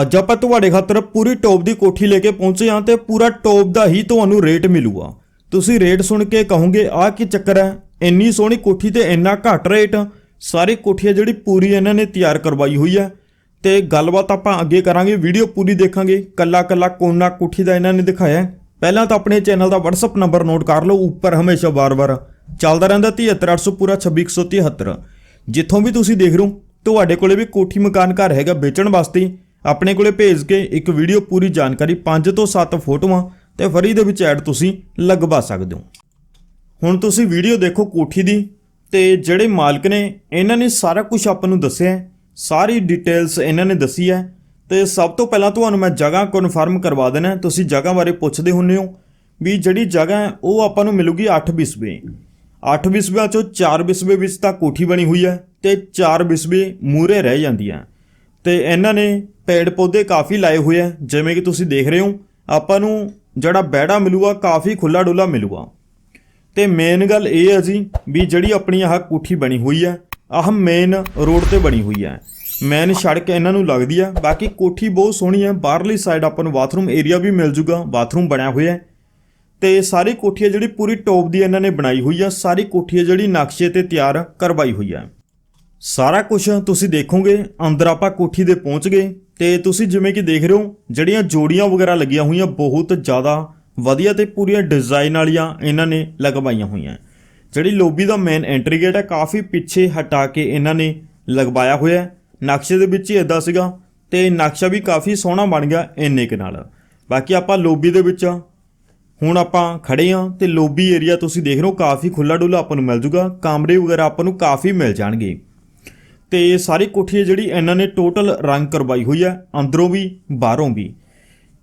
ਅੱਜ ਆਪਾਂ ਤੁਹਾਡੇ ਖਾਤਰ ਪੂਰੀ ਟੌਪ ਦੀ ਕੋਠੀ ਲੈ ਕੇ ਪਹੁੰਚੇ ਹਾਂ ਤੇ ਪੂਰਾ ਟੌਪ ਦਾ ਹੀ ਤੁਹਾਨੂੰ ਰੇਟ ਮਿਲੂਗਾ। ਤੁਸੀਂ ਰੇਟ ਸੁਣ ਕੇ ਕਹੋਗੇ, ਆਹ ਕੀ ਚੱਕਰ ਹੈ? ਇੰਨੀ ਸੋਹਣੀ ਕੋਠੀ ਤੇ ਇੰਨਾ ਘੱਟ ਰੇਟ? ਸਾਰੀ ਕੋਠੀ ਜਿਹੜੀ ਪੂਰੀ ਇਹਨਾਂ ਨੇ ਤਿਆਰ ਕਰਵਾਈ ਹੋਈ ਹੈ। ਤੇ ਗੱਲਬਾਤ ਆਪਾਂ ਅੱਗੇ ਕਰਾਂਗੇ, ਵੀਡੀਓ ਪੂਰੀ ਦੇਖਾਂਗੇ। ਕੱਲਾ ਕੱਲਾ ਕੋਨਾ ਕੋਠੀ ਦਾ ਇਹਨਾਂ ਨੇ ਦਿਖਾਇਆ ਪਹਿਲਾਂ ਤਾਂ ਆਪਣੇ ਚੈਨਲ ਦਾ WhatsApp ਨੰਬਰ ਨੋਟ ਕਰ ਲਓ, ਉੱਪਰ ਹਮੇਸ਼ਾ ਵਾਰ-ਵਾਰ ਚੱਲਦਾ ਰਹਿੰਦਾ 73800 ਪੂਰਾ 26173 ਜਿੱਥੋਂ ਵੀ ਤੁਸੀਂ ਦੇਖ ਰਹੇ ਹੋ, ਤੁਹਾਡੇ ਕੋਲੇ ਵੀ ਕੋਠੀ ਮਕਾਨ ਘਰ ਹੈਗਾ ਵੇਚਣ ਵਾਸਤੇ। ਆਪਣੇ ਕੋਲੇ ਭੇਜ ਕੇ ਇੱਕ ਵੀਡੀਓ ਪੂਰੀ ਜਾਣਕਾਰੀ 5 ਤੋਂ 7 ਫੋਟੋਆਂ ਤੇ ਫਰੀ ਦੇ ਵਿੱਚ ਐਡ ਤੁਸੀਂ ਲਗਵਾ ਸਕਦੇ ਹੋ। ਹੁਣ ਤੁਸੀਂ ਵੀਡੀਓ ਦੇਖੋ ਕੋਠੀ ਦੀ ਤੇ ਜਿਹੜੇ ਮਾਲਕ ਨੇ, ਇਹਨਾਂ ਨੇ ਸਾਰਾ ਕੁਝ ਆਪਾਂ ਨੂੰ ਦੱਸਿਆ ਸਾਰੀ ਡਿਟੇਲਸ ਇਹਨਾਂ ਨੇ ਦੱਸੀ ਹੈ ਤੇ ਸਭ ਤੋਂ ਪਹਿਲਾਂ ਤੁਹਾਨੂੰ ਮੈਂ ਜਗ੍ਹਾ ਕਨਫਰਮ ਕਰਵਾ ਦੇਣਾ ਤੁਸੀਂ ਜਗ੍ਹਾ ਬਾਰੇ ਪੁੱਛਦੇ ਹੁੰਦੇ ਹੋ ਵੀ ਜਿਹੜੀ ਜਗ੍ਹਾ ਹੈ, ਉਹ ਆਪਾਂ ਨੂੰ ਮਿਲੂਗੀ 8 ਬਿਸਵੇ 8 ਬਿਸਵਿਆਂ ਚੋਂ 4 ਬਿਸਵੇ ਵਿੱਚ ਤਾਂ ਕੋਠੀ ਬਣੀ ਹੋਈ ਹੈ ਤੇ 4 ਬਿਸਵੇ ਮੂਰੇ ਰਹਿ ਜਾਂਦੀਆਂ। ਤੇ ਇਹਨਾਂ ਨੇ ਪੇੜ ਪੌਦੇ ਕਾਫੀ ਲਾਏ ਹੋਏ ਆ, ਜਿਵੇਂ ਕਿ ਤੁਸੀਂ ਦੇਖ ਰਹੇ ਹੋ, ਆਪਾਂ ਨੂੰ ਜਿਹੜਾ ਬੈੜਾ ਮਿਲੂਗਾ, ਕਾਫੀ ਖੁੱਲਾ ਡੁੱਲਾ ਮਿਲੂਗਾ। ਤੇ ਮੇਨ ਗੱਲ ਇਹ ਹੈ ਜੀ ਵੀ ਜਿਹੜੀ ਆਪਣੀ ਆਹ ਕੋਠੀ ਬਣੀ ਹੋਈ ਹੈ ਆਹ ਮੇਨ ਰੋਡ ਤੇ ਬਣੀ ਹੋਈ ਹੈ ਮੇਨ ਸੜਕ ਇਹਨਾਂ ਨੂੰ ਲੱਗਦੀ ਹੈ ਬਾਕੀ ਕੋਠੀ ਬਹੁਤ ਸੋਹਣੀ ਹੈ ਬਾਹਰਲੀ ਸਾਈਡ ਆਪਾਂ ਨੂੰ ਬਾਥਰੂਮ ਏਰੀਆ ਵੀ ਮਿਲ ਜੂਗਾ ਬਾਥਰੂਮ ਬਣਿਆ ਹੋਇਆ ਹੈ। ਤੇ ਸਾਰੀ ਕੋਠੀ ਹੈ ਜਿਹੜੀ ਪੂਰੀ ਟੌਪ ਦੀ ਇਹਨਾਂ ਨੇ ਬਣਾਈ ਹੋਈ ਆ, ਸਾਰੀ ਕੋਠੀ ਹੈ ਜਿਹੜੀ ਨਕਸ਼ੇ ਤੇ ਤਿਆਰ ਕਰਵਾਈ ਹੋਈ ਹੈ ਸਾਰਾ ਕੁਝ ਤੁਸੀਂ ਦੇਖੋਗੇ, ਅੰਦਰ ਆਪਾਂ ਕੋਠੀ ਦੇ ਪਹੁੰਚ ਗਏ ਤੇ ਤੁਸੀਂ ਜਿਵੇਂ ਕਿ ਦੇਖ ਰਹੇ ਹੋ, ਜਿਹੜੀਆਂ ਜੋੜੀਆਂ ਵਗੈਰਾ ਲੱਗੀਆਂ ਹੋਈਆਂ ਬਹੁਤ ਜ਼ਿਆਦਾ ਵਧੀਆ ਤੇ ਪੂਰੀਆਂ ਡਿਜ਼ਾਈਨ ਵਾਲੀਆਂ ਇਹਨਾਂ ਨੇ ਲਗਵਾਈਆਂ ਹੋਈਆਂ। ਜਿਹੜੀ ਲੋਬੀ ਦਾ ਮੇਨ ਐਂਟਰੀ ਗੇਟ ਹੈ, ਕਾਫੀ ਪਿੱਛੇ ਹਟਾ ਕੇ ਇਹਨਾਂ ਨੇ ਲਗਵਾਇਆ ਹੋਇਆ ਨਕਸ਼ੇ ਦੇ ਵਿੱਚ ਹੀ ਇਦਾਂ ਸੀਗਾ ਤੇ ਨਕਸ਼ਾ ਵੀ ਕਾਫੀ ਸੋਹਣਾ ਬਣ ਗਿਆ ਇੰਨੇ ਕੁ ਨਾਲ। ਬਾਕੀ ਆਪਾਂ ਲੋਬੀ ਦੇ ਵਿੱਚ ਹੁਣ ਆਪਾਂ ਖੜੇ ਹਾਂ ਤੇ ਲੋਬੀ ਏਰੀਆ ਤੁਸੀਂ ਦੇਖ ਰਹੇ ਹੋ, ਕਾਫੀ ਖੁੱਲਾ ਡੁੱਲਾ ਆਪਾਂ ਨੂੰ ਮਿਲ ਜੂਗਾ। ਕਮਰੇ ਵਗੈਰਾ ਆਪਾਂ ਨੂੰ ਕਾਫੀ ਮਿਲ ਜਾਣਗੇ। ਤੇ ਸਾਰੀ ਕੋਠੀ ਹੈ ਜਿਹੜੀ ਇਹਨਾਂ ਨੇ ਟੋਟਲ ਰੰਗ ਕਰਵਾਈ ਹੋਈ ਹੈ, ਅੰਦਰੋਂ ਵੀ, ਬਾਹਰੋਂ ਵੀ।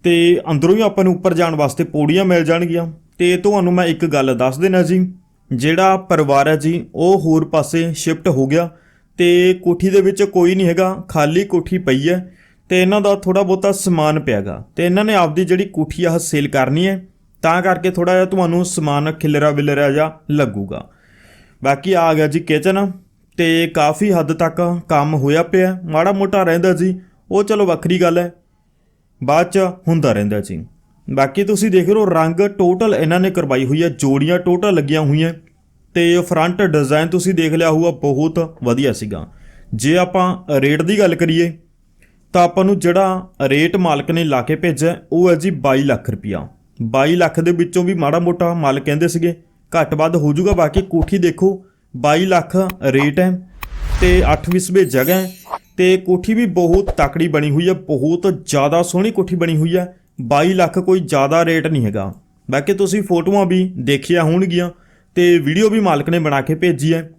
ਤੇ ਅੰਦਰੋਂ ਵੀ ਆਪਾਂ ਨੂੰ ਉੱਪਰ ਜਾਣ ਵਾਸਤੇ ਪੌੜੀਆਂ ਮਿਲ ਜਾਣਗੀਆਂ। ਤੇ ਤੁਹਾਨੂੰ ਮੈਂ ਇੱਕ ਗੱਲ ਦੱਸ ਦੇਣਾ ਜੀ, ਜਿਹੜਾ ਪਰਿਵਾਰ ਹੈ ਜੀ, ਉਹ ਹੋਰ ਪਾਸੇ ਸ਼ਿਫਟ ਹੋ ਗਿਆ ਤੇ ਕੋਠੀ ਦੇ ਵਿੱਚ ਕੋਈ ਨਹੀਂ ਹੈਗਾ, ਖਾਲੀ ਕੋਠੀ ਪਈ ਹੈ ਤੇ ਇਹਨਾਂ ਦਾ ਥੋੜਾ ਬਹੁਤਾ ਸਮਾਨ ਪਿਆਗਾ। ਤੇ ਇਹਨਾਂ ਨੇ ਆਪਦੀ ਜਿਹੜੀ ਕੋਠੀ ਆ ਸੇਲ ਕਰਨੀ ਹੈ, ਤਾਂ ਕਰਕੇ ਥੋੜਾ ਜਿਹਾ ਤੁਹਾਨੂੰ ਸਮਾਨ ਖਿਲਰਾ ਵਿਲਰਾ ਜਿਹਾ ਲੱਗੂਗਾ। ਬਾਕੀ ਆ ਗਿਆ ਜੀ ਕਿਚਨ ਤੇ ਕਾਫੀ ਹੱਦ ਤੱਕ ਕੰਮ ਹੋਇਆ ਪਿਆ। ਮਾੜਾ ਮੋਟਾ ਰਹਿੰਦਾ ਜੀ। ਉਹ ਚਲੋ ਵੱਖਰੀ ਗੱਲ ਹੈ। ਬਾਅਦ ਚ ਹੁੰਦਾ ਰਹਿੰਦਾ ਜੀ। ਬਾਕੀ ਤੁਸੀਂ ਦੇਖ ਰਹੇ ਹੋ, ਰੰਗ ਟੋਟਲ ਇਹਨਾਂ ਨੇ ਕਰਵਾਈ ਹੋਈ ਹੈ। ਜੋੜੀਆਂ ਟੋਟਲ ਲੱਗੀਆਂ ਹੋਈਆਂ। ਤੇ ਫਰੰਟ ਡਿਜ਼ਾਈਨ ਤੁਸੀਂ ਦੇਖ ਲਿਆ ਹੋਊਗਾ, ਬਹੁਤ ਵਧੀਆ ਸੀਗਾ। ਜੇ ਆਪਾਂ ਰੇਟ ਦੀ ਗੱਲ ਕਰੀਏ, ਤਾਂ ਆਪਾਂ ਨੂੰ ਜਿਹੜਾ ਰੇਟ ਮਾਲਕ ਨੇ ਲਾ ਕੇ ਭੇਜਿਆ, ਉਹ ਹੈ ਜੀ 22 ਲੱਖ ਰੁਪਇਆ 22 ਲੱਖ ਦੇ ਵਿੱਚੋਂ ਵੀ ਮਾੜਾ ਮੋਟਾ ਮਾਲਕ ਕਹਿੰਦੇ ਸੀਗੇ, ਘੱਟ ਵੱਧ ਹੋ ਜਾਊਗਾ ਬਾਕੀ ਕੋਠੀ ਦੇਖੋ 22 ਲੱਖ ਰੇਟ ਹੈ ਤੇ 8 ਵਿਸਵੇ ਜਗ੍ਹਾ ਹੈ ਤੇ ਕੋਠੀ ਵੀ ਬਹੁਤ ਤਕੜੀ ਬਣੀ ਹੋਈ ਹੈ, ਬਹੁਤ ਜ਼ਿਆਦਾ ਸੋਹਣੀ ਕੋਠੀ ਬਣੀ ਹੋਈ ਹੈ। 22 ਲੱਖ ਕੋਈ ਜ਼ਿਆਦਾ ਰੇਟ ਨਹੀਂ ਹੈਗਾ। ਬਾਕੀ ਤੁਸੀਂ ਫੋਟੋਆਂ ਵੀ ਦੇਖੀਆਂ ਹੋਣਗੀਆਂ ਤੇ ਵੀਡੀਓ ਵੀ ਮਾਲਕ ਨੇ ਬਣਾ ਕੇ ਭੇਜੀ ਹੈ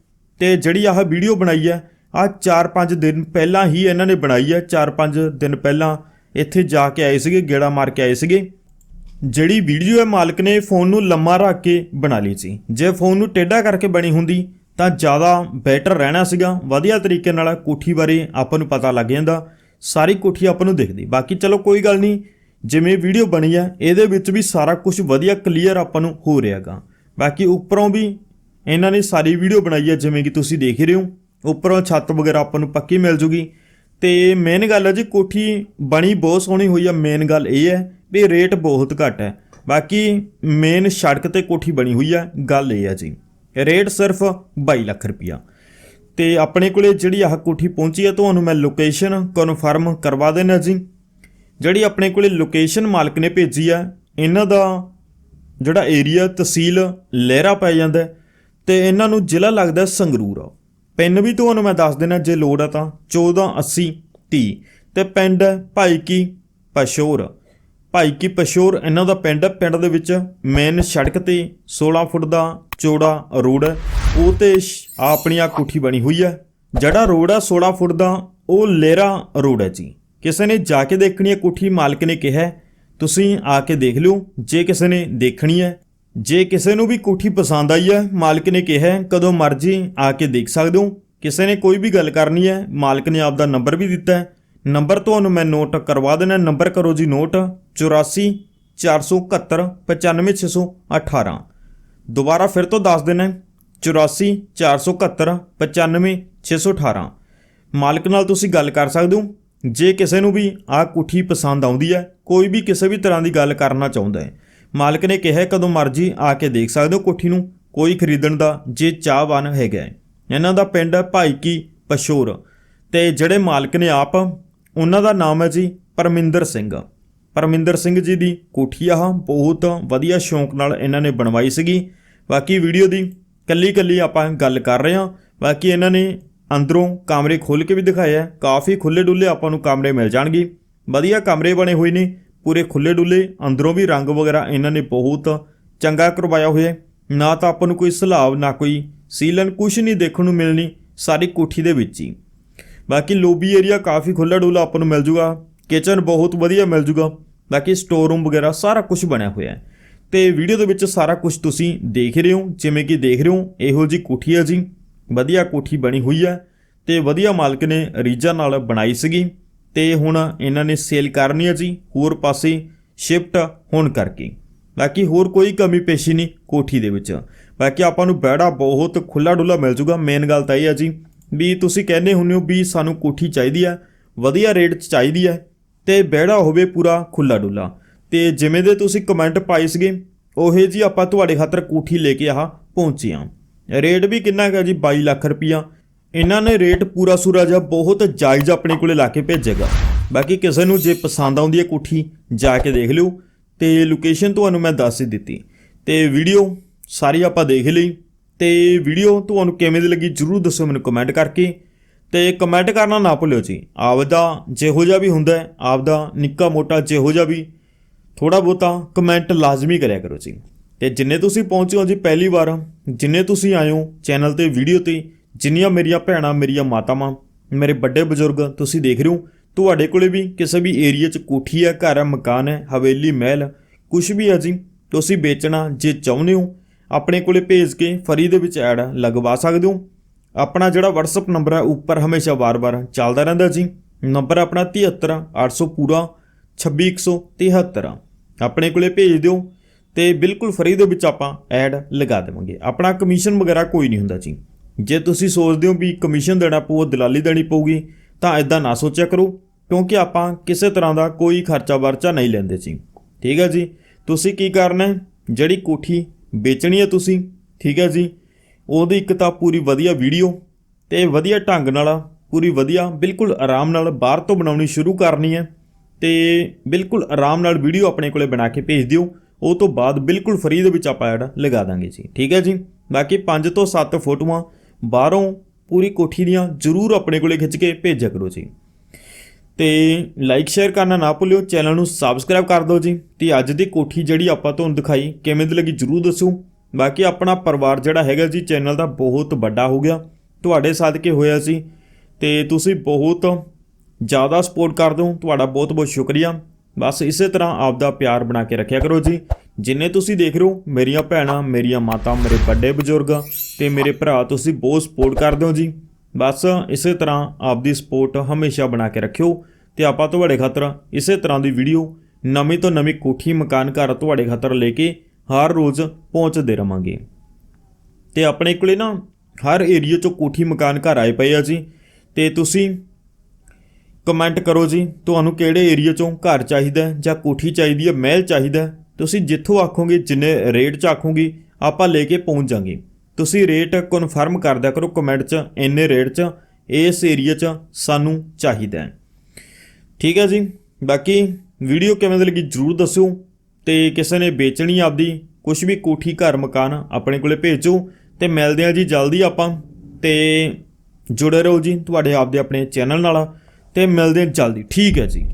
ਤੇ ਜਿਹੜੀ ਆਹ ਵੀਡੀਓ ਬਣਾਈ ਹੈ ਆ 4-5 ਦਿਨ ਪਹਿਲਾਂ ਹੀ ਇਹਨਾਂ ਨੇ ਬਣਾਈ ਹੈ। 4-5 ਦਿਨ ਪਹਿਲਾਂ ਇੱਥੇ ਜਾ ਕੇ ਆਏ ਸੀਗੇ, ਗੇੜਾ ਮਾਰ ਕੇ ਆਏ ਸੀਗੇ। ਜਿਹੜੀ ਵੀਡੀਓ ਹੈ, ਮਾਲਕ ਨੇ ਫੋਨ ਨੂੰ ਲੰਮਾ ਰੱਖ ਕੇ ਬਣਾ ਲਈ ਸੀ। ਜੇ ਫੋਨ ਨੂੰ ਟੇਢਾ ਕਰਕੇ ਬਣੀ ਹੁੰਦੀ ਤਾਂ ਜ਼ਿਆਦਾ ਬੈਟਰ ਰਹਿਣਾ ਸੀਗਾ। ਵਧੀਆ ਤਰੀਕੇ ਨਾਲ ਕੋਠੀ ਬਾਰੇ ਆਪਾਂ ਨੂੰ ਪਤਾ ਲੱਗ ਜਾਂਦਾ। ਸਾਰੀ ਕੋਠੀ ਆਪਾਂ ਨੂੰ ਦਿਖਦੀ। ਬਾਕੀ ਚਲੋ ਕੋਈ ਗੱਲ ਨਹੀਂ, ਜਿਵੇਂ ਵੀਡੀਓ ਬਣੀ ਹੈ ਇਹਦੇ ਵਿੱਚ ਵੀ ਸਾਰਾ ਕੁਝ ਵਧੀਆ ਕਲੀਅਰ ਆਪਾਂ ਨੂੰ ਹੋ ਰਿਹਾਗਾ ਬਾਕੀ ਉੱਪਰੋਂ ਵੀ ਇਹਨਾਂ ਨੇ ਸਾਰੀ ਵੀਡੀਓ ਬਣਾਈ ਹੈ ਜਿਵੇਂ ਕਿ ਤੁਸੀਂ ਦੇਖ ਰਹੇ ਹੋ। ਉੱਪਰੋਂ ਛੱਤ ਵਗੈਰਾ ਆਪਾਂ ਨੂੰ ਪੱਕੀ ਮਿਲ ਜੂਗੀ। ਤੇ ਮੇਨ ਗੱਲ ਹੈ ਜੀ, ਕੋਠੀ ਬਣੀ ਬਹੁਤ ਸੋਹਣੀ ਹੋਈ ਆ। ਮੇਨ ਗੱਲ ਇਹ ਹੈ ਵੀ ਰੇਟ ਬਹੁਤ ਘੱਟ ਹੈ ਬਾਕੀ ਮੇਨ ਸੜਕ ਤੇ ਕੋਠੀ ਬਣੀ ਹੋਈ ਹੈ ਗੱਲ ਇਹ ਹੈ ਜੀ। ਰੇਟ ਸਿਰਫ 22 ਲੱਖ ਰੁਪਇਆ ਤੇ ਆਪਣੇ ਕੋਲੇ ਜਿਹੜੀ ਆਹ ਕੋਠੀ ਪਹੁੰਚੀ ਹੈ ਤੁਹਾਨੂੰ ਮੈਂ ਲੋਕੇਸ਼ਨ ਕਨਫਰਮ ਕਰਵਾ ਦੇਣਾ ਜੀ। ਜਿਹੜੀ ਆਪਣੇ ਕੋਲੇ ਲੋਕੇਸ਼ਨ ਮਾਲਕ ਨੇ ਭੇਜੀ ਆ, ਇਹਨਾਂ ਦਾ ਜਿਹੜਾ ਏਰੀਆ ਤਹਿਸੀਲ ਲਹਿਰਾ ਪੈ ਜਾਂਦਾ ਹੈ ਤੇ ਇਹਨਾਂ ਨੂੰ ਜ਼ਿਲ੍ਹਾ ਲੱਗਦਾ ਹੈ ਸੰਗਰੂਰ ਪਿੰਨ ਵੀ ਤੁਹਾਨੂੰ ਮੈਂ ਦੱਸ ਦੇਣਾ ਜੇ ਲੋੜ ਆ ਤਾਂ 1480 30 ਤੇ ਪਿੰਡ ਹੈ ਭਾਈ ਕੀ ਪਸ਼ੋਰ ਭਾਈ ਕੀ ਪਸ਼ੋਰ ਇਹਨਾਂ ਦਾ ਪਿੰਡ ਪਿੰਡ ਦੇ ਵਿੱਚ ਮੇਨ ਸੜਕ ਤੇ 16 ਫੁੱਟ ਦਾ ਚੌੜਾ ਰੋਡ ਹੈ। ਉਹ ਤੇ ਸ਼- ਆਪਣੀ ਆ ਕੋਠੀ ਬਣੀ ਹੋਈ ਹੈ। ਜਿਹੜਾ ਰੋਡ ਹੈ 16 ਫੁੱਟ ਦਾ, ਉਹ ਲੇਰਾ ਰੋਡ ਹੈ ਜੀ। ਕਿਸੇ ਨੇ ਜਾ ਕੇ ਦੇਖਣੀ ਹੈ, ਕੋਠੀ ਮਾਲਕ ਨੇ ਕਿਹਾ ਤੁਸੀਂ ਆ ਕੇ ਦੇਖ ਲਿਓ, ਜੇ ਕਿਸੇ ਨੇ ਦੇਖਣੀ ਹੈ। ਜੇ ਕਿਸੇ ਨੂੰ ਵੀ ਕੋਠੀ ਪਸੰਦ ਆਈ ਹੈ, ਮਾਲਕ ਨੇ ਕਿਹਾ ਕਦੋਂ ਮਰਜ਼ੀ ਆ ਕੇ ਦੇਖ ਸਕਦੇ ਹੋ। ਕਿਸੇ ਨੇ ਕੋਈ ਵੀ ਗੱਲ ਕਰਨੀ ਹੈ, ਮਾਲਕ ਨੇ ਆਪਦਾ ਨੰਬਰ ਵੀ ਦਿੱਤਾ ਹੈ। ਨੰਬਰ ਤੁਹਾਨੂੰ ਮੈਂ ਨੋਟ ਕਰਵਾ ਦੇਣਾ ਨੰਬਰ ਕਰੋ ਜੀ ਨੋਟ। 84 471 95618 ਦੁਬਾਰਾ ਫਿਰ ਤੋਂ ਦੱਸ ਦੇਣਾ 84 471 95618 ਮਾਲਕ ਨਾਲ ਤੁਸੀਂ ਗੱਲ ਕਰ ਸਕਦੇ ਹੋ। ਜੇ ਕਿਸੇ ਨੂੰ ਵੀ ਆਹ ਕੋਠੀ ਪਸੰਦ ਆਉਂਦੀ ਹੈ, ਕੋਈ ਵੀ ਕਿਸੇ ਵੀ ਤਰ੍ਹਾਂ ਦੀ ਗੱਲ ਕਰਨਾ ਚਾਹੁੰਦਾ ਹੈ, ਮਾਲਕ ਨੇ ਕਿਹਾ ਕਦੋਂ ਮਰਜ਼ੀ ਆ ਕੇ ਦੇਖ ਸਕਦੇ ਹੋ ਕੋਠੀ ਨੂੰ। ਕੋਈ ਖਰੀਦਣ ਦਾ ਜੇ ਚਾਹਵਾਨ ਹੈਗਾ ਇਹਨਾਂ ਦਾ ਪਿੰਡ ਹੈ ਭਾਈ ਕੀ ਪਸ਼ੋਰ। ਤੇ ਜਿਹੜੇ ਮਾਲਕ ਨੇ ਆਪ, ਉਹਨਾਂ ਦਾ ਨਾਮ ਹੈ ਜੀ ਪਰਮਿੰਦਰ ਸਿੰਘ। ਪਰਮਿੰਦਰ ਸਿੰਘ ਜੀ ਦੀ ਕੋਠੀ ਆਹ ਬਹੁਤ ਵਧੀਆ ਸ਼ੌਂਕ ਨਾਲ ਇਹਨਾਂ ਨੇ ਬਣਵਾਈ ਸੀਗੀ। ਬਾਕੀ ਵੀਡੀਓ ਦੀ ਕੱਲੀ ਕੱਲੀ ਆਪਾਂ ਗੱਲ ਕਰ ਰਹੇ ਹਾਂ। ਬਾਕੀ ਇਹਨਾਂ ਨੇ ਅੰਦਰੋਂ ਕਮਰੇ ਖੋਲ ਕੇ ਵੀ ਦਿਖਾਇਆ ਕਾਫੀ ਖੁੱਲੇ ਡੁੱਲੇ ਆਪਾਂ ਨੂੰ ਕਮਰੇ ਮਿਲ ਜਾਣਗੇ। ਵਧੀਆ ਕਮਰੇ ਬਣੇ ਹੋਏ ਨੇ, ਪੂਰੇ ਖੁੱਲੇ ਡੁੱਲੇ ਅੰਦਰੋਂ ਵੀ ਰੰਗ ਵਗੈਰਾ ਇਹਨਾਂ ਨੇ ਬਹੁਤ ਚੰਗਾ ਕਰਵਾਇਆ ਹੋਇਆ ਨਾ ਤਾਂ ਆਪਾਂ ਨੂੰ ਕੋਈ ਸਲਾਬ, ਨਾ ਕੋਈ ਸੀਲਨ ਕੁਝ ਨਹੀਂ ਦੇਖਣ ਨੂੰ ਮਿਲਣੀ ਸਾਰੀ ਕੋਠੀ ਦੇ ਵਿੱਚ ਹੀ। ਬਾਕੀ ਲੋਬੀ ਏਰੀਆ ਕਾਫੀ ਖੁੱਲਾ ਡੁੱਲਾ ਆਪਾਂ ਨੂੰ ਮਿਲ ਜੂਗਾ। ਕਿਚਨ ਬਹੁਤ ਵਧੀਆ ਮਿਲ ਜੂਗਾ, ਬਾਕੀ ਸਟੋਰ ਰੂਮ ਵਗੈਰਾ ਸਾਰਾ ਕੁਝ ਬਣਿਆ ਹੋਇਆ ਹੈ। ਤੇ ਵੀਡੀਓ ਦੇ ਵਿੱਚ ਸਾਰਾ ਕੁਝ ਤੁਸੀਂ ਦੇਖ ਰਹੇ ਹੋ, ਜਿਵੇਂ ਕਿ ਦੇਖ ਰਹੇ ਹੋ, ਇਹੋ ਜੀ ਕੋਠੀ ਹੈ ਜੀ, ਵਧੀਆ ਕੋਠੀ ਬਣੀ ਹੋਈ ਹੈ ਤੇ ਵਧੀਆ ਮਾਲਕ ਨੇ ਰੀਜਾ ਨਾਲ ਬਣਾਈ ਸੀਗੀ ਤੇ ਹੁਣ ਇਹਨਾਂ ਨੇ ਸੇਲ ਕਰਨੀ ਹੈ ਜੀ, ਹੋਰ ਪਾਸੇ ਸ਼ਿਫਟ ਹੋਣ ਕਰਕੇ। ਬਾਕੀ ਹੋਰ ਕੋਈ ਕਮੀ ਪੇਸ਼ੀ ਨਹੀਂ ਕੋਠੀ ਦੇ ਵਿੱਚ। ਬਾਕੀ ਆਪਾਂ ਨੂੰ ਬੈੜਾ ਬਹੁਤ ਖੁੱਲਾ ਡੁੱਲਾ ਮਿਲ ਜੂਗਾ ਮੇਨ ਗੱਲ ਤਾਂ ਇਹ ਹੈ ਜੀ, ਵੀ ਤੁਸੀਂ ਕਹਿੰਦੇ ਹੁੰਦੇ ਹੋ ਵੀ ਸਾਨੂੰ ਕੋਠੀ ਚਾਹੀਦੀ ਹੈ, ਵਧੀਆ ਰੇਟ 'ਚ ਚਾਹੀਦੀ ਹੈ ਤੇ ਬਹਿੜਾ ਹੋਵੇ ਪੂਰਾ ਖੁੱਲਾ ਡੁੱਲਾ। ਤੇ ਜਿਵੇਂ ਦੇ ਤੁਸੀਂ ਕਮੈਂਟ ਪਾਏ ਸੀਗੇ, ਉਹੇ ਜੀ ਆਪਾਂ ਤੁਹਾਡੇ ਖਾਤਰ ਕੋਠੀ ਲੈ ਕੇ ਆਹ ਪਹੁੰਚੇ ਹਾਂ। ਰੇਟ ਵੀ ਕਿੰਨਾ ਹੈਗਾ ਜੀ? 22 ਲੱਖ ਰੁਪਈਆ। ਇਹਨਾਂ ਨੇ ਰੇਟ ਪੂਰਾ ਸੂਰਾ ਜਿਹਾ ਬਹੁਤ ਜਾਇਜ਼ ਆਪਣੇ ਕੋਲੇ ਲਾ ਕੇ ਭੇਜੇਗਾ। ਬਾਕੀ ਕਿਸੇ ਨੂੰ ਜੇ ਪਸੰਦ ਆਉਂਦੀ ਹੈ ਕੋਠੀ, ਜਾ ਕੇ ਦੇਖ ਲਿਓ। ਤੇ ਲੋਕੇਸ਼ਨ ਤੁਹਾਨੂੰ ਮੈਂ ਦੱਸ ਹੀ ਦਿੱਤੀ। ਤੇ ਵੀਡੀਓ ਸਾਰੀ ਆਪਾਂ ਦੇਖ ਲਈ। ਤੇ ਵੀਡੀਓ ਤੁਹਾਨੂੰ ਕਿਵੇਂ ਦੀ ਲੱਗੀ ਜਰੂਰ ਦੱਸੋ ਮੈਨੂੰ ਕਮੈਂਟ ਕਰਕੇ। ਤੇ ਕਮੈਂਟ ਕਰਨਾ ਨਾ ਭੁੱਲਿਓ ਜੀ। ਆਪਦਾ ਜਿਹੋ ਜਿਹਾ ਵੀ ਹੁੰਦਾ ਹੈ, ਆਪਦਾ ਨਿੱਕਾ ਮੋਟਾ ਜਿਹੋ ਜਿਹਾ ਵੀ ਥੋੜਾ ਬਹੁਤਾ ਕਮੈਂਟ ਲਾਜ਼ਮੀ ਕਰਿਆ ਕਰੋ ਜੀ। ਤੇ ਜਿੰਨੇ ਤੁਸੀਂ ਪਹੁੰਚੇ ਹੋ ਜੀ ਪਹਿਲੀ ਵਾਰ, ਜਿੰਨੇ ਤੁਸੀਂ ਆਏ ਹੋ ਚੈਨਲ ਤੇ ਵੀਡੀਓ ਤੇ, ਜਿੰਨੀਆਂ ਮੇਰੀਆਂ ਭੈਣਾਂ, ਮੇਰੀਆਂ ਮਾਤਾਵਾਂ, ਮੇਰੇ ਵੱਡੇ ਬਜ਼ੁਰਗ ਤੁਸੀਂ ਦੇਖ ਰਹੇ ਹੋ, ਤੁਹਾਡੇ ਕੋਲੇ ਵੀ ਕਿਸੇ ਵੀ ਏਰੀਆ 'ਚ ਕੋਠੀ ਹੈ, ਘਰ ਹੈ, ਮਕਾਨ ਹੈ, ਹਵੇਲੀ, ਮਹਿਲ ਕੁਝ ਵੀ ਹੈ ਜੀ, ਤੁਸੀਂ ਵੇਚਣਾ ਜੇ ਚਾਹੁੰਦੇ ਹੋ, ਆਪਣੇ ਕੋਲੇ ਭੇਜ ਕੇ ਫਰੀ ਦੇ ਵਿੱਚ ਐਡ ਲਗਵਾ ਸਕਦੇ ਹੋ। ਆਪਣਾ ਜਿਹੜਾ WhatsApp ਨੰਬਰ ਹੈ, ਉੱਪਰ ਹਮੇਸ਼ਾ ਵਾਰ-ਵਾਰ ਚੱਲਦਾ ਰਹਿੰਦਾ ਜੀ। ਨੰਬਰ ਆਪਣਾ 73800 ਪੂਰਾ 26173 ਆਪਣੇ ਕੋਲੇ ਭੇਜ ਦਿਓ ਤੇ ਬਿਲਕੁਲ ਫਰੀ ਦੇ ਵਿੱਚ ਆਪਾਂ ਐਡ ਲਗਾ ਦੇਵਾਂਗੇ। ਆਪਣਾ ਕਮਿਸ਼ਨ ਵਗੈਰਾ ਕੋਈ ਨਹੀਂ ਹੁੰਦਾ ਜੀ। ਜੇ ਤੁਸੀਂ ਸੋਚਦੇ ਹੋ ਵੀ ਕਮਿਸ਼ਨ ਦੇਣਾ ਪਊ ਦਲਾਲੀ ਦੇਣੀ ਪਊਗੀ, ਤਾਂ ਇਦਾਂ ਨਾ ਸੋਚਿਆ ਕਰੋ, ਕਿਉਂਕਿ ਆਪਾਂ ਕਿਸੇ ਤਰ੍ਹਾਂ ਦਾ ਕੋਈ ਖਰਚਾ ਵਰਚਾ ਨਹੀਂ ਲੈਂਦੇ ਜੀ। ਠੀਕ ਹੈ ਜੀ? ਤੁਸੀਂ ਕੀ ਕਰਨਾ ਹੈ? ਜਿਹੜੀ ਕੋਠੀ ਵੇਚਣੀ ਹੈ ਤੁਸੀਂ, ਠੀਕ ਹੈ ਜੀ? ਉਹਦੀ ਇੱਕ ਤਾਂ ਪੂਰੀ ਵਧੀਆ ਵੀਡੀਓ ਤੇ ਵਧੀਆ ਢੰਗ ਨਾਲ, ਪੂਰੀ ਵਧੀਆ, ਬਿਲਕੁਲ ਆਰਾਮ ਨਾਲ ਬਾਹਰ ਤੋਂ ਬਣਾਉਣੀ ਸ਼ੁਰੂ ਕਰਨੀ ਹੈ ਤੇ ਬਿਲਕੁਲ ਆਰਾਮ ਨਾਲ ਵੀਡੀਓ ਆਪਣੇ ਕੋਲੇ ਬਣਾ ਕੇ ਭੇਜ ਦਿਓ। ਉਹ ਤੋਂ ਬਾਅਦ ਬਿਲਕੁਲ ਫਰੀ ਦੇ ਵਿੱਚ ਆਪਾਂ ਐਡ ਲਗਾ ਦਾਂਗੇ ਜੀ। ਠੀਕ ਹੈ ਜੀ? ਬਾਕੀ 5 ਤੋਂ 7 ਫੋਟੋਆਂ ਬਾਹਰੋਂ ਪੂਰੀ ਕੋਠੀ ਦੀਆਂ ਜ਼ਰੂਰ ਆਪਣੇ ਕੋਲੇ ਖਿੱਚ ਕੇ ਭੇਜਿਆ ਕਰੋ ਜੀ। ਤੇ ਲਾਈਕ ਸ਼ੇਅਰ ਕਰਨਾ ਨਾ ਭੁੱਲਿਓ ਚੈਨਲ ਨੂੰ ਸਬਸਕ੍ਰਾਈਬ ਕਰ ਦਿਓ ਜੀ। ਤੇ ਅੱਜ ਦੀ ਕੋਠੀ ਜਿਹੜੀ ਆਪਾਂ ਤੁਹਾਨੂੰ ਦਿਖਾਈ, ਕਿਵੇਂ ਦੀ ਲੱਗੀ ਜਰੂਰ ਦੱਸੋ ਬਾਕੀ ਆਪਣਾ ਪਰਿਵਾਰ ਜਿਹੜਾ ਹੈਗਾ ਜੀ ਚੈਨਲ ਦਾ ਬਹੁਤ ਵੱਡਾ ਹੋ ਗਿਆ। ਤੁਹਾਡੇ ਸਦਕੇ ਹੋਇਆ ਸੀ ਤੇ ਤੁਸੀਂ ਬਹੁਤ ਜ਼ਿਆਦਾ ਸਪੋਰਟ ਕਰਦੇ ਹੋ। ਤੁਹਾਡਾ ਬਹੁਤ ਬਹੁਤ ਸ਼ੁਕਰੀਆ। ਬਸ ਇਸੇ ਤਰ੍ਹਾਂ ਆਪ ਦਾ ਪਿਆਰ ਬਣਾ ਕੇ ਰੱਖਿਆ ਕਰੋ ਜੀ। ਜਿੰਨੇ ਤੁਸੀਂ ਦੇਖ ਰਹੇ ਹੋ, ਮੇਰੀਆਂ ਭੈਣਾਂ, ਮੇਰੀਆਂ ਮਾਤਾ, ਮੇਰੇ ਵੱਡੇ ਬਜ਼ੁਰਗ ਤੇ ਮੇਰੇ ਭਰਾ, ਤੁਸੀਂ ਬਹੁਤ ਸਪੋਰਟ ਕਰਦੇ ਹੋ ਜੀ। ਬਸ ਇਸੇ ਤਰ੍ਹਾਂ ਆਪਦੀ ਸਪੋਰਟ ਹਮੇਸ਼ਾ ਬਣਾ ਕੇ ਰੱਖਿਓ ਤੇ ਆਪਾਂ ਤੁਹਾਡੇ ਖਾਤਰ ਇਸੇ ਤਰ੍ਹਾਂ ਦੀ ਵੀਡੀਓ ਨਵੀਂ ਤੋਂ ਨਵੀਂ ਕੋਠੀ ਮਕਾਨ ਘਰ ਤੁਹਾਡੇ ਖਾਤਰ ਲੈ ਕੇ ਹਰ ਰੋਜ਼ ਪਹੁੰਚਦੇ ਰਵਾਂਗੇ। ਤੇ ਆਪਣੇ ਕੋਲੇ ਨਾ ਹਰ ਏਰੀਆ ਚੋਂ ਕੋਠੀ ਮਕਾਨ ਘਰ ਆਏ ਪਏ ਆ ਜੀ। ਤੇ ਤੁਸੀਂ ਕਮੈਂਟ ਕਰੋ ਜੀ, ਤੁਹਾਨੂੰ ਕਿਹੜੇ ਏਰੀਆ ਚੋਂ ਘਰ ਚਾਹੀਦਾ ਜਾਂ ਕੋਠੀ ਚਾਹੀਦੀ ਹੈ, ਮਹਿਲ ਚਾਹੀਦਾ ਤੁਸੀਂ ਜਿੱਥੋਂ ਆਖੋਗੇ, ਜਿੰਨੇ ਰੇਟ 'ਚ ਆਖੋਗੇ, ਆਪਾਂ ਲੈ ਕੇ ਪਹੁੰਚ ਜਾਾਂਗੇ। ਤੁਸੀਂ ਰੇਟ ਕਨਫਰਮ ਕਰ ਦਿਆ ਕਰੋ ਕਮੈਂਟ 'ਚ, ਇੰਨੇ ਰੇਟ 'ਚ, ਇਸ ਏਰੀਆ 'ਚ ਸਾਨੂੰ ਚਾਹੀਦਾ ਠੀਕ ਹੈ ਜੀ, ਬਾਕੀ ਵੀਡੀਓ ਕਿਵੇਂ ਦੀ ਲੱਗੀ ਜਰੂਰ ਦੱਸਿਓ। ਤੇ ਕਿਸੇ ਨੇ ਵੇਚਣੀ ਆਪਦੀ ਕੁਝ ਵੀ ਕੋਠੀ, ਘਰ, ਮਕਾਨ ਆਪਣੇ ਕੋਲੇ ਭੇਜੋ ਤੇ ਮਿਲਦੇ ਆ ਜੀ ਜਲਦੀ ਆਪਾਂ ਤੇ ਜੁੜੇ ਰਹੋ ਜੀ ਤੁਹਾਡੇ ਆਪਦੇ ਆਪਣੇ ਚੈਨਲ ਨਾਲ ਤੇ ਮਿਲਦੇ ਆ ਜਲਦੀ। ਠੀਕ ਹੈ ਜੀ।